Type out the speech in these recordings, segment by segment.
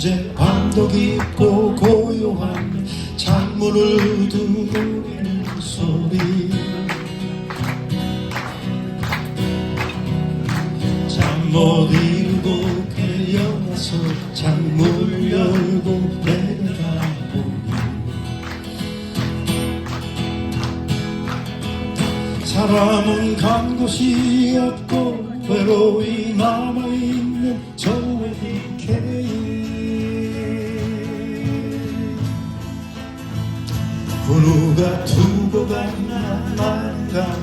이제 밤도 깊고 고요한 창문을 두드리는 소리. 잠 못 이루고 깨어나서 창문 열고 내려다보니. 사람은 간 곳이 없고 외로이 남아있는 저 웨딩케이 누가 두고 갔나 말가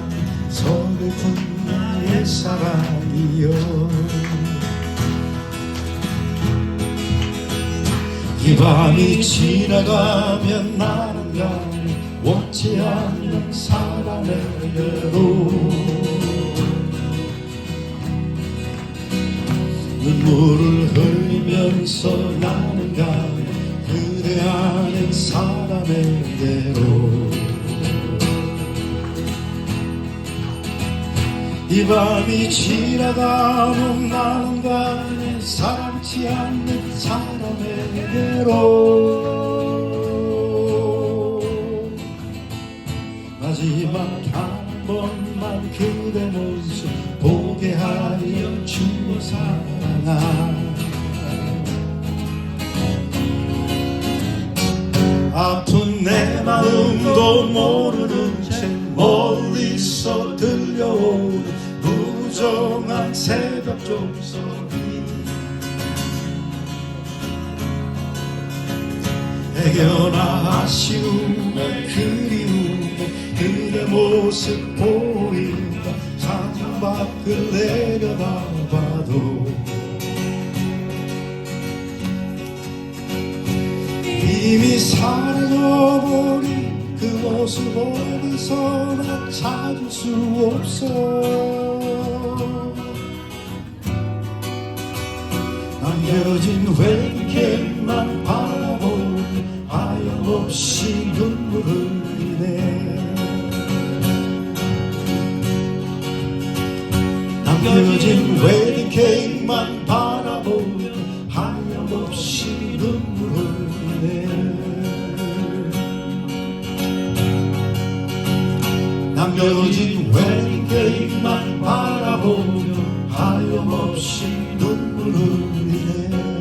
서글픈 나의 사랑이여. 이 밤이 지나가면 나는 가니 원치 않는 사랑에게로. 눈물을 흘리면서 나 사람에게로. 이 밤이 지나가면 가니 사랑치 않는 사람에게로. 마지막 한 번만 그대 모습 보게 하여 주어 사랑아 아픈 내 마음도 모르는 채 멀리서 들려오는 무정한 새벽 종소리. 애견아 아쉬움에 그리움에 그대 모습 보인다. 창밖을 내려다봐 이미 사라져버린 그 모습 어디서나 찾을 수 없어. 남겨진 웨딩케이크만 바라보니 하염없이 눈물을 흘리네. 남겨진 웨딩케이크만 바라보니 하염없이 눈물을 남겨진 웨딩 케이크만 바라보며 하염없이 눈물을 흘리네